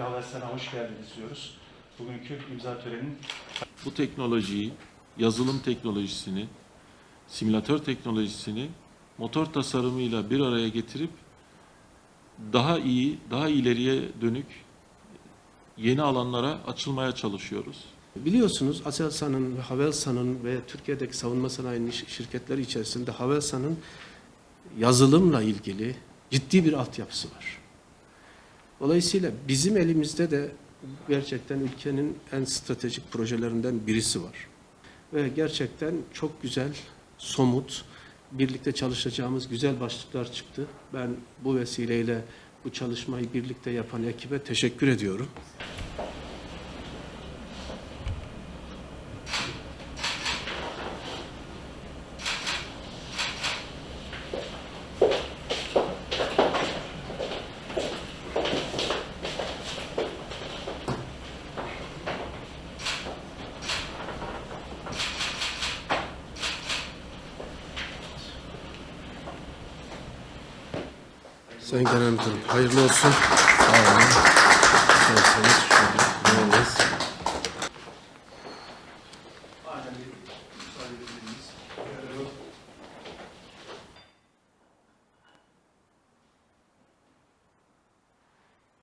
Havelsan'a hoş geldiniz diyoruz. Bugünkü imza töreninin bu teknolojiyi, yazılım teknolojisini, simülatör teknolojisini motor tasarımıyla bir araya getirip daha iyi, daha ileriye dönük yeni alanlara açılmaya çalışıyoruz. Biliyorsunuz Aselsan'ın ve Havelsan'ın ve Türkiye'deki savunma sanayi şirketleri içerisinde Havelsan'ın yazılımla ilgili ciddi bir altyapısı var. Dolayısıyla bizim elimizde de gerçekten ülkenin en stratejik projelerinden birisi var. Ve gerçekten çok güzel, somut, birlikte çalışacağımız güzel başlıklar çıktı. Ben bu vesileyle bu çalışmayı birlikte yapan ekibe teşekkür ediyorum. Sayın Genel Müdürüm hayırlı olsun. Sağ olun. Sağ olun.